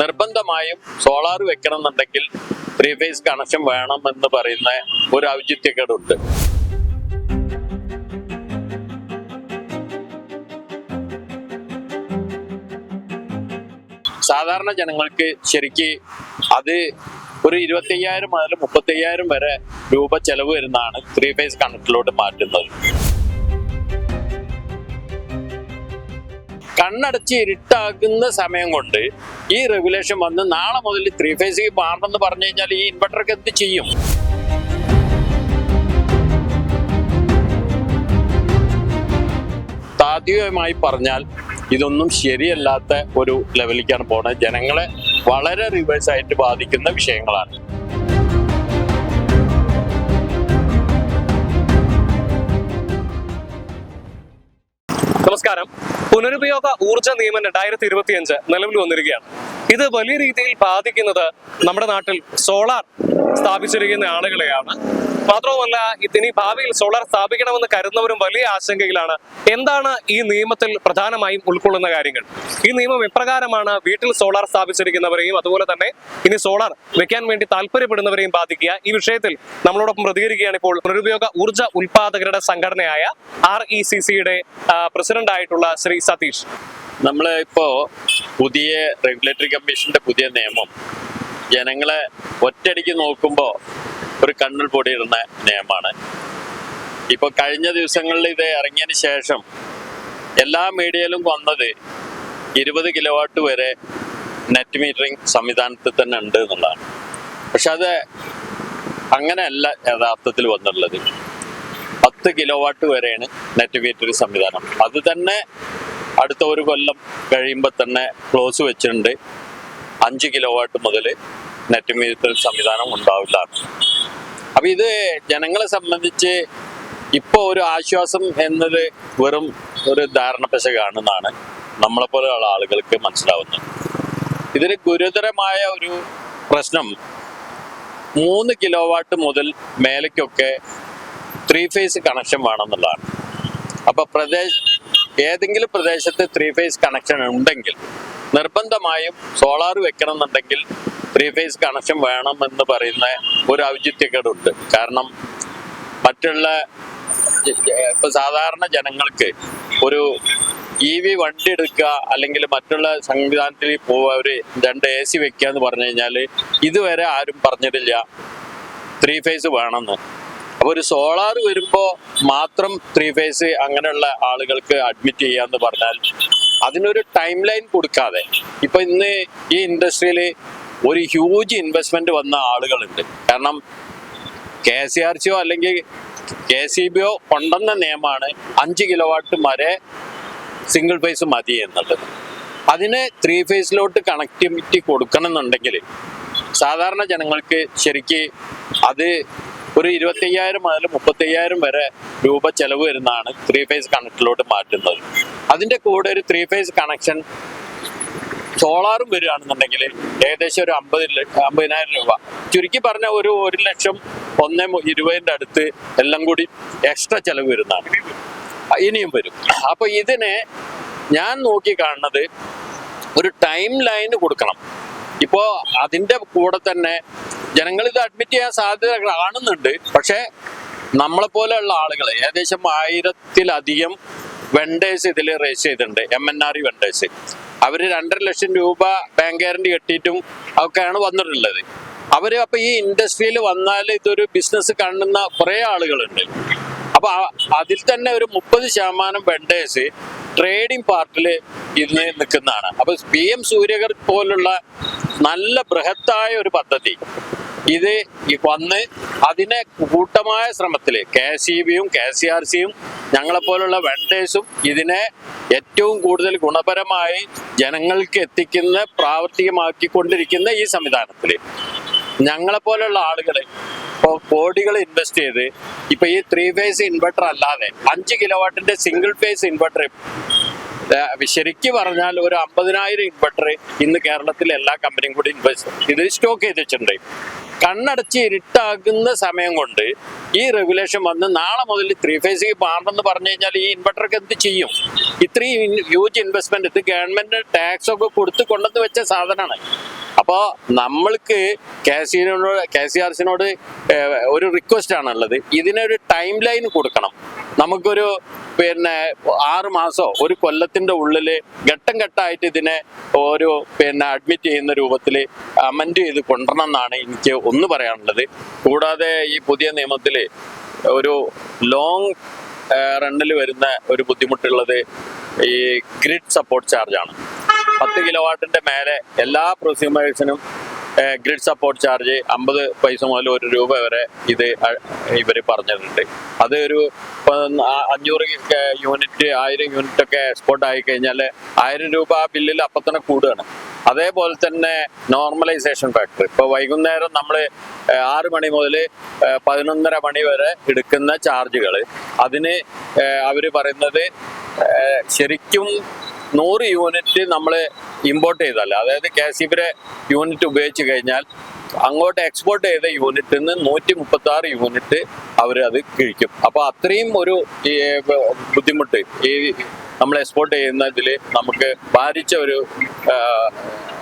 നിർബന്ധമായും സോളാർ വെക്കണം എന്നുണ്ടെങ്കിൽ ത്രീ ഫേസ് കണക്ഷൻ വേണം എന്ന് പറയുന്ന ഒരു ഔചിത്യക്കേടുണ്ട്. സാധാരണ ജനങ്ങൾക്ക് ശരിക്ക് അത് ഒരു ഇരുപത്തയ്യായിരം മുതൽ മുപ്പത്തയ്യായിരം വരെ രൂപ ചെലവ് വരുന്നതാണ് ത്രീ ഫേസ് കണക്റ്റിലോട്ട് മാറ്റുന്നത്. കണ്ണടച്ച് ഇരുട്ടാക്കുന്ന സമയം കൊണ്ട് ഈ റെഗുലേഷൻ വന്ന് നാളെ മുതൽ ത്രീ ഫേസ് മാറണമെന്ന് പറഞ്ഞു കഴിഞ്ഞാൽ ഈ ഇൻവെർട്ടർക്ക് എന്ത് ചെയ്യും? താത്വികമായി പറഞ്ഞാൽ ഇതൊന്നും ശരിയല്ലാത്ത ഒരു ലെവലിലേക്കാണ് പോണത്. ജനങ്ങളെ വളരെ റിവേഴ്സ് ആയിട്ട് ബാധിക്കുന്ന വിഷയങ്ങളാണ്. നമസ്കാരം. പുനരുപയോഗ ഊർജ നിയമം രണ്ടായിരത്തി ഇരുപത്തിയഞ്ച് നിലവിൽ വന്നിരിക്കുകയാണ്. ഇത് വലിയ രീതിയിൽ ബാധിക്കുന്നത് നമ്മുടെ നാട്ടിൽ സോളാർ സ്ഥാപിച്ചിരിക്കുന്ന ആളുകളെയാണ്. മാത്രവുമല്ല ഇതിനി ഭാവിയിൽ സോളാർ സ്ഥാപിക്കണമെന്ന് കരുതുന്നവരും വലിയ ആശങ്കയിലാണ്. എന്താണ് ഈ നിയമത്തിൽ പ്രധാനമായും ഉൾക്കൊള്ളുന്ന കാര്യങ്ങൾ? ഈ നിയമം എപ്രകാരമാണ് വീട്ടിൽ സോളാർ സ്ഥാപിച്ചിരിക്കുന്നവരെയും അതുപോലെ തന്നെ ഇനി സോളാർ വെക്കാൻ വേണ്ടി താല്പര്യപ്പെടുന്നവരെയും ബാധിക്കുക? ഈ വിഷയത്തിൽ നമ്മളോടൊപ്പം പ്രതികരിക്കുകയാണ് ഇപ്പോൾ പുനരുപയോഗ ഊർജ ഉൽപാദകരുടെ സംഘടനയായ ആർ ഇ സി സിയുടെ പ്രസിഡന്റ് ആയിട്ടുള്ള ശ്രീ സതീഷ്. നമ്മൾ ഇപ്പോ പുതിയ റെഗുലേറ്ററി കമ്മീഷന്റെ പുതിയ നിയമം ജനങ്ങളെ ഒറ്റയടിക്ക് നോക്കുമ്പോൾ ഒരു കണ്ണിൽ പൊടിയിടുന്ന നിയമമാണ്. ഇപ്പൊ കഴിഞ്ഞ ദിവസങ്ങളിൽ ഇത് ഇറങ്ങിയതിന് ശേഷം എല്ലാ മീഡിയയിലും വന്നത് ഇരുപത് കിലോ വാട്ട് വരെ നെറ്റ് മീറ്ററിംഗ് സംവിധാനത്തിൽ തന്നെ ഉണ്ട് എന്നുള്ളതാണ്. പക്ഷെ അത് അങ്ങനെയല്ല യഥാർത്ഥത്തിൽ വന്നിട്ടുള്ളത്. പത്ത് കിലോ വാട്ട് വരെയാണ് നെറ്റ് മീറ്ററിംഗ് സംവിധാനം. അത് തന്നെ അടുത്ത ഒരു കൊല്ലം കഴിയുമ്പോൾ തന്നെ ക്ലോസ് വെച്ചിട്ടുണ്ട്. അഞ്ച് കിലോ വാട്ട് മുതൽ നെറ്റ് മീറ്ററിംഗ് സംവിധാനം ഉണ്ടാവില്ല. അപ്പൊ ഇത് ജനങ്ങളെ സംബന്ധിച്ച് ഇപ്പൊ ഒരു ആശ്വാസം എന്നത് വെറും ഒരു ധാരണ നമ്മളെ നമ്മളെപ്പോലെയുള്ള ആളുകൾക്ക് മനസ്സിലാവുന്നത്. ഇതിന് ഗുരുതരമായ ഒരു പ്രശ്നം. മൂന്ന് കിലോ വാട്ട് മുതൽ മേലേക്കൊക്കെ ത്രീ ഫേസ് കണക്ഷൻ വേണമെന്നുള്ളതാണ് അപ്പൊ പ്രദേശ ഏതെങ്കിലും പ്രദേശത്ത് ത്രീ ഫേസ് കണക്ഷൻ ഉണ്ടെങ്കിൽ നിർബന്ധമായും സോളാർ വെക്കണം എന്നുണ്ടെങ്കിൽ ത്രീ ഫേസ് കണക്ഷൻ വേണം എന്ന് പറയുന്ന ഒരു ഔചിത്യക്കേടുണ്ട്. കാരണം മറ്റുള്ള ഇപ്പൊ സാധാരണ ജനങ്ങൾക്ക് ഒരു ഇ വി വണ്ടി എടുക്കുക അല്ലെങ്കിൽ മറ്റുള്ള സംവിധാനത്തിൽ പോവുക ഒരു രണ്ട് എ സി വെക്കുക എന്ന് പറഞ്ഞു കഴിഞ്ഞാൽ ഇതുവരെ ആരും പറഞ്ഞിട്ടില്ല ത്രീ ഫേസ് വേണമെന്ന്. അപ്പൊ ഒരു സോളാർ വരുമ്പോ മാത്രം ത്രീ ഫേസ് അങ്ങനെയുള്ള ആളുകൾക്ക് അഡ്മിറ്റ് ചെയ്യാന്ന് പറഞ്ഞാൽ അതിനൊരു ടൈം ലൈൻ കൊടുക്കാതെ. ഇപ്പൊ ഇന്ന് ഈ ഇൻഡസ്ട്രിയിൽ ഒരു ഹ്യൂജ് ഇൻവെസ്റ്റ്മെന്റ് വന്ന ആളുകളുണ്ട്. കാരണം കെ സി ആർ സിയോ അല്ലെങ്കിൽ കെ സി ബിയോ കൊണ്ടുവന്ന നിയമമാണ് അഞ്ച് കിലോ വാട്ട് വരെ സിംഗിൾ ഫേസ് മതി എന്നുള്ളത്. അതിന് ത്രീ ഫേസിലോട്ട് കണക്ടിവിറ്റി കൊടുക്കണം എന്നുണ്ടെങ്കിൽ സാധാരണ ജനങ്ങൾക്ക് ശരിക്ക് അത് ഒരു ഇരുപത്തി അയ്യായിരം മുതൽ മുപ്പത്തി അയ്യായിരം വരെ രൂപ ചെലവ് വരുന്നതാണ് ത്രീ ഫേസ് കണക്ഷനിലോട്ട് മാറ്റുന്നത്. അതിന്റെ കൂടെ ഒരു ത്രീ ഫേസ് കണക്ഷൻ സോളാറും വരികയാണെന്നുണ്ടെങ്കിൽ ഏകദേശം ഒരു അമ്പത് അമ്പതിനായിരം രൂപ. ചുരുക്കി പറഞ്ഞ ഒരു ഒരു ലക്ഷം ഒന്ന് ഇരുപതിന്റെ അടുത്ത് എല്ലാം കൂടി എക്സ്ട്രാ ചെലവ് വരുന്നതാണ്. ഇനിയും വരും. അപ്പൊ ഇതിനെ ഞാൻ നോക്കി കാണുന്നത് ഒരു ടൈം ലൈൻ കൊടുക്കണം. ഇപ്പോ അതിന്റെ കൂടെ തന്നെ ജനങ്ങൾ ഇത് അഡ്മിറ്റ് ചെയ്യാൻ സാധ്യത കാണുന്നുണ്ട്. പക്ഷേ നമ്മളെ പോലെയുള്ള ആളുകൾ ഏകദേശം ആയിരത്തിലധികം വെണ്ടേഴ്സ് ഇതിൽ രജിസ്റ്റർ ചെയ്തിട്ടുണ്ട്. M N R E vendors അവർ രണ്ടര ലക്ഷം രൂപ ബാങ്ക് ഗ്യാരണ്ടി കെട്ടിയിട്ടും ഒക്കെയാണ് വന്നിട്ടുള്ളത്. അവർ അപ്പൊ ഈ ഇൻഡസ്ട്രിയിൽ വന്നാൽ ഇതൊരു ബിസിനസ് കാണുന്ന കുറെ ആളുകളുണ്ട്. അപ്പൊ അതിൽ തന്നെ ഒരു മുപ്പത് ശതമാനം വെണ്ടേഴ്സ് ട്രേഡിംഗ് പാർട്ടിൽ ഇന്ന് നിൽക്കുന്നതാണ്. അപ്പൊ പി എം സൂര്യകർ പോലുള്ള നല്ല ബൃഹത്തായ ഒരു പദ്ധതി ഇത് വന്ന് അതിനെ കൂട്ടമായ ശ്രമത്തിൽ കെ സി ബിയും കെ സി ആർ സിയും ഞങ്ങളെപ്പോലുള്ള വെണ്ടേഴ്സും ഇതിനെ ഏറ്റവും കൂടുതൽ ഗുണപരമായി ജനങ്ങൾക്ക് എത്തിക്കുന്ന പ്രാവർത്തികമാക്കിക്കൊണ്ടിരിക്കുന്ന ഈ സംവിധാനത്തിൽ ഞങ്ങളെപ്പോലുള്ള ആളുകൾ ഇപ്പോൾ കോടികൾ ഇൻവെസ്റ്റ് ചെയ്ത് ഇപ്പൊ ഈ ത്രീ ഫേസ് ഇൻവെർട്ടർ അല്ലാതെ അഞ്ച് കിലോവാട്ടിന്റെ സിംഗിൾ ഫേസ് ഇൻവെർട്ടർ ശരിക്ക് പറഞ്ഞാൽ ഒരു അമ്പതിനായിരം ഇൻവെർട്ടർ ഇന്ന് കേരളത്തിലെ എല്ലാ കമ്പനിയും കൂടി ഇൻവെസ്റ്റ് ഇത് സ്റ്റോക്ക് ചെയ്ത് വെച്ചിട്ടുണ്ട് കണ്ണടച്ച് ഇരുട്ടാകുന്ന സമയം കൊണ്ട് ഈ റെഗുലേഷൻ വന്ന് നാളെ മുതൽ ത്രീ ഫേസിക്ക് മാറണമെന്ന് പറഞ്ഞു കഴിഞ്ഞാൽ ഈ ഇൻവെർട്ടർക്ക് എന്ത് ചെയ്യും? ഇത്രയും ഹ്യൂജ് ഇൻവെസ്റ്റ്മെന്റ് ഇത് ഗവൺമെന്റ് ടാക്സ് ഒക്കെ കൊടുത്തു കൊണ്ടെന്ന് വെച്ച സാധനമാണ്. അപ്പോൾ നമ്മൾക്ക് കെ സിനോട് കെ സി ആർ സിനോട് ഒരു റിക്വസ്റ്റ് ആണുള്ളത് ഇതിനൊരു ടൈം ലൈൻ കൊടുക്കണം. നമുക്കൊരു പിന്നെ ആറ് മാസോ ഒരു കൊല്ലത്തിന്റെ ഉള്ളിൽ ഘട്ടം ഘട്ടമായിട്ട് ഇതിനെ ഒരു പിന്നെ അഡ്മിറ്റ് ചെയ്യുന്ന രൂപത്തിൽ അമെൻഡ് ചെയ്ത് കൊണ്ടുവരണം എന്നാണ് എനിക്ക് ഒന്ന് പറയാനുള്ളത്. കൂടാതെ ഈ പുതിയ നിയമത്തിൽ ഒരു ലോങ് റണ്ണിൽ വരുന്ന ഒരു ബുദ്ധിമുട്ടുള്ളത് ഈ ഗ്രിഡ് സപ്പോർട്ട് ചാർജ് ആണ്. പത്ത് കിലോ വാട്ടിന്റെ മേലെ എല്ലാ പ്രൊസ്യൂമേഴ്സിനും ഗ്രിഡ് സപ്പോർട്ട് ചാർജ് അമ്പത് പൈസ മുതൽ ഒരു രൂപ വരെ ഇത് ഇവർ പറഞ്ഞിട്ടുണ്ട്. അത് ഒരു അഞ്ഞൂറ് യൂണിറ്റ് ആയിരം യൂണിറ്റ് ഒക്കെ എക്സ്പോർട്ട് ആയി കഴിഞ്ഞാൽ ആയിരം രൂപ ആ ബില്ലിൽ അപ്പം തന്നെ കൂടുകയാണ്. അതേപോലെ തന്നെ നോർമലൈസേഷൻ ഫാക്ടർ ഇപ്പോൾ വൈകുന്നേരം നമ്മൾ ആറ് മണി മുതൽ പതിനൊന്നര മണി വരെ എടുക്കുന്ന ചാർജുകൾ അതിന് അവർ പറയുന്നത് ശരിക്കും നൂറ് യൂണിറ്റ് നമ്മൾ ഇമ്പോർട്ട് ചെയ്തല്ല അതായത് കെ സി ബിയുടെ യൂണിറ്റ് ഉപയോഗിച്ച് കഴിഞ്ഞാൽ അങ്ങോട്ട് എക്സ്പോർട്ട് ചെയ്ത യൂണിറ്റിൽ നിന്ന് നൂറ്റി മുപ്പത്തി ആറ് യൂണിറ്റ് അവർ അത് കിഴിക്കും. അപ്പോൾ അത്രയും ഒരു ബുദ്ധിമുട്ട് ഈ നമ്മൾ എക്സ്പോർട്ട് ചെയ്യുന്നതിൽ നമുക്ക് ഭാരിച്ച ഒരു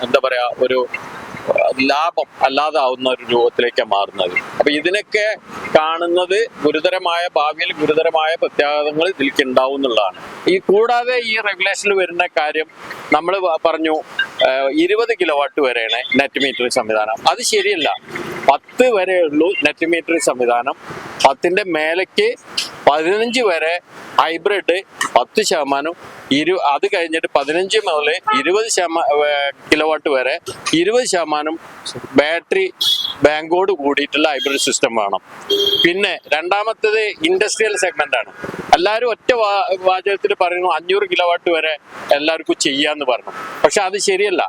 എന്താ പറയാ ഒരു ലാഭം അല്ലാതാവുന്ന ഒരു രൂപത്തിലേക്ക് മാറുന്നത്. അപ്പൊ ഇതിനൊക്കെ കാണുന്നത് ഗുരുതരമായ ഭാവിയിൽ ഗുരുതരമായ പ്രത്യാഘാതങ്ങൾ ഇതിലേക്ക് ഉണ്ടാവും എന്നുള്ളതാണ്. ഈ കൂടാതെ ഈ റെഗുലേഷനിൽ വരുന്ന കാര്യം നമ്മൾ പറഞ്ഞു ഇരുപത് കിലോ വാട്ട് വരെയാണ് നെറ്റ് മീറ്റർ സംവിധാനം. അത് ശരിയല്ല. പത്ത് വരെ ഉള്ളൂ നെറ്റ് മീറ്റർ സംവിധാനം. പത്തിന്റെ മേലേക്ക് പതിനഞ്ച് വരെ ഹൈബ്രിഡ് പത്ത് ശതമാനം ഇരു അത് കഴിഞ്ഞിട്ട് പതിനഞ്ച് മുതൽ ഇരുപത് ശതമാനം കിലോവാട്ട് വരെ ഇരുപത് ശതമാനം ബാറ്ററി ബാങ്കോട് കൂടിയിട്ടുള്ള ഹൈബ്രിഡ് സിസ്റ്റം വേണം. പിന്നെ രണ്ടാമത്തേത് ഇൻഡസ്ട്രിയൽ സെഗ്മെന്റ് ആണ്. എല്ലാവരും ഒറ്റ വാചകത്തിൽ പറയുന്നു അഞ്ഞൂറ് കിലോവാട്ട് വരെ എല്ലാവർക്കും ചെയ്യാന്ന് പറഞ്ഞു. പക്ഷെ അത് ശരിയല്ല.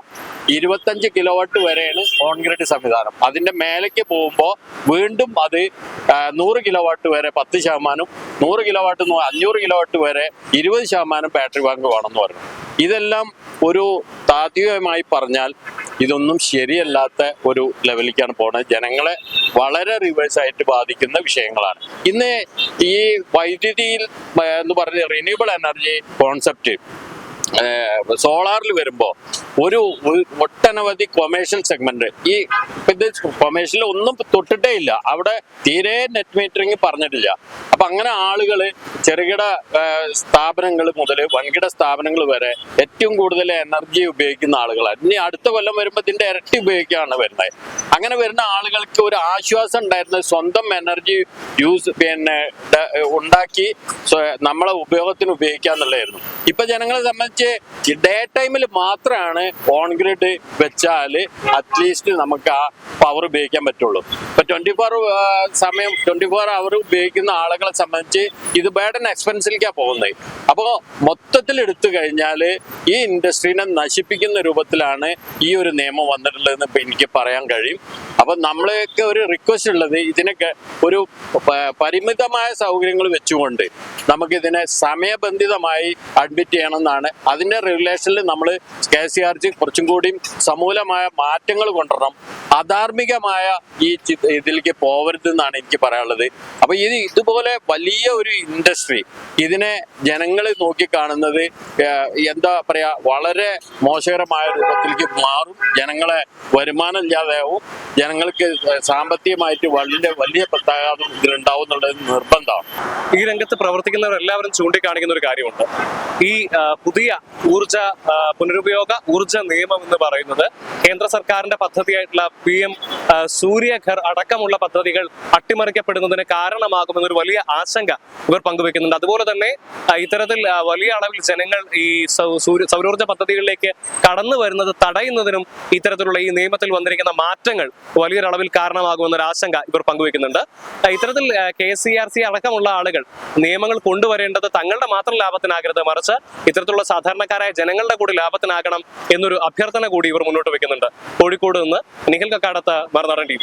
ഇരുപത്തഞ്ച് കിലോ വാട്ട് വരെയാണ് കോൺക്രീറ്റ് സംവിധാനം. അതിന്റെ മേലേക്ക് പോകുമ്പോൾ വീണ്ടും അത് നൂറ് കിലോ വാട്ട് വരെ പത്ത് ശതമാനം നൂറ് കിലോ വാട്ട് അഞ്ഞൂറ് കിലോ വാട്ട് വരെ ഇരുപത് ശതമാനം ബാറ്ററി ബാങ്ക് വേണമെന്ന് പറഞ്ഞു. ഇതെല്ലാം ഒരു താത്വികമായി പറഞ്ഞാൽ ഇതൊന്നും ശരിയല്ലാത്ത ഒരു ലെവലിലേക്കാണ് പോകുന്നത് ജനങ്ങളെ വളരെ റിവേഴ്സ് ആയിട്ട് ബാധിക്കുന്ന വിഷയങ്ങളാണ്. ഇന്ന് ഈ വൈദ്യുതിയിൽ എന്ന് പറഞ്ഞ റിന്യൂവബിൾ എനർജി കോൺസെപ്റ്റ് സോളാറിൽ വരുമ്പോൾ ഒരു ഒട്ടനവധി കൊമേഴ്ഷ്യൽ സെഗ്മെന്റ് ഈ ഇത് കൊമേഴ്ഷ്യൽ ഒന്നും തൊട്ടിട്ടേ ഇല്ല. അവിടെ തീരെ നെറ്റ് മീറ്ററിങ് പറഞ്ഞിട്ടില്ല. അപ്പൊ അങ്ങനെ ആളുകൾ ചെറുകിട സ്ഥാപനങ്ങൾ മുതൽ വൻകിട സ്ഥാപനങ്ങൾ വരെ ഏറ്റവും കൂടുതൽ എനർജി ഉപയോഗിക്കുന്ന ആളുകളാണ് ഇനി അടുത്ത കൊല്ലം വരുമ്പോൾ ഇതിന്റെ ഇരട്ടി ഉപയോഗിക്കുകയാണ് വരുന്നത് അങ്ങനെ വരുന്ന ആളുകൾക്ക് ഒരു ആശ്വാസം ഉണ്ടായിരുന്നത് സ്വന്തം എനർജി യൂസ് പിന്നെ ഉണ്ടാക്കി നമ്മളെ ഉപയോഗത്തിന് ഉപയോഗിക്കുക എന്നുള്ളതായിരുന്നു ഇപ്പൊ ജനങ്ങളെ സംബന്ധിച്ച് ഡേ ടൈമിൽ മാത്രമാണ് ഓൺ ഗ്രിഡ് വെച്ചാൽ അറ്റ്ലീസ്റ്റ് നമുക്ക് ആ പവർ ഉപയോഗിക്കാൻ പറ്റുള്ളൂ. ഇപ്പൊ ട്വന്റി ഫോർ സമയം ട്വന്റി ഫോർ അവർ ഉപയോഗിക്കുന്ന ആളുകളെ സംബന്ധിച്ച് ഇത് ബേഡൻ എക്സ്പെൻസിലേക്കാണ് പോകുന്നത്. അപ്പോൾ മൊത്തത്തിൽ എടുത്തു കഴിഞ്ഞാൽ ഈ ഇൻഡസ്ട്രീനെ നശിപ്പിക്കുന്ന രൂപത്തിലാണ് ഈ ഒരു നിയമം വന്നിട്ടുള്ളതെന്ന് ഇപ്പൊ എനിക്ക് പറയാൻ കഴിയും. അപ്പൊ നമ്മളെയൊക്കെ ഒരു റിക്വസ്റ്റ് ഉള്ളത് ഇതിനൊക്കെ ഒരു പരിമിതമായ സൗകര്യങ്ങൾ വെച്ചുകൊണ്ട് നമുക്കിതിനെ സമയബന്ധിതമായി അഡ്മിറ്റ് ചെയ്യണമെന്നാണ്. അതിന്റെ റെഗുലേഷനിൽ നമ്മൾ കെ സി ആർ ജി കുറച്ചും കൂടി സമൂലമായ മാറ്റങ്ങൾ കൊണ്ടുവരണം. അധാർമികമായ ഈ ഇതിലേക്ക് പോകരുതെന്നാണ് എനിക്ക് പറയാനുള്ളത്. അപ്പൊ ഇത് ഇതുപോലെ വലിയ ഒരു ഇൻഡസ്ട്രി ഇതിനെ ജനങ്ങൾ നോക്കിക്കാണുന്നത് എന്താ പറയാ വളരെ മോശകരമായ രൂപത്തിലേക്ക് മാറും ജനങ്ങളെ വരുമാനം ഇല്ലാതെയാവും ജനങ്ങൾക്ക് സാമ്പത്തികമായിട്ട് വളരെ വലിയ പ്രത്യാഘാതം ഇതിലുണ്ടാവും എന്നുള്ളത് നിർബന്ധമാണ്. ഈ രംഗത്ത് പ്രവർത്തിക്കുന്നവർ എല്ലാവരും ചൂണ്ടിക്കാണിക്കുന്ന ഒരു കാര്യമുണ്ട്. ഈ പുതിയ ഊർജ പുനരുപയോഗ ഊർജ നിയമം എന്ന് പറയുന്നത് കേന്ദ്ര സർക്കാരിന്റെ പദ്ധതിയായിട്ടുള്ള പി എം സൂര്യഘർ അടക്കമുള്ള പദ്ധതികൾ അട്ടിമറിക്കപ്പെടുന്നതിന് കാരണമാകുമെന്നൊരു വലിയ ആശങ്ക ഇവർ പങ്കുവെക്കുന്നുണ്ട്. അതുപോലെ തന്നെ ഇത്തരത്തിൽ വലിയ അളവിൽ ജനങ്ങൾ ഈ സൗരോർജ പദ്ധതികളിലേക്ക് കടന്നു വരുന്നത് തടയുന്നതിനും ഇത്തരത്തിലുള്ള ഈ നിയമത്തിൽ വന്നിരിക്കുന്ന മാറ്റങ്ങൾ വലിയൊരളവിൽ കാരണമാകുമെന്നൊരു ആശങ്ക ഇവർ പങ്കുവെക്കുന്നുണ്ട് ഇത്തരത്തിൽ കെ സി ആർ സി അടക്കമുള്ള ആളുകൾ നിയമങ്ങൾ കൊണ്ടുവരേണ്ടത് തങ്ങളുടെ മാത്രം ലാഭത്തിനാകരുത്. മറിച്ച് ഇത്തരത്തിലുള്ള സാധാരണക്കാരായ ജനങ്ങളുടെ കൂടി ലാഭത്തിനാകണം എന്നൊരു അഭ്യർത്ഥന കൂടി ഇവർ മുന്നോട്ട് വെക്കുന്നുണ്ട് കോഴിക്കോട് നിന്ന് നിഖിൽ കക്കാടത്ത് മറുനാടൻ ടി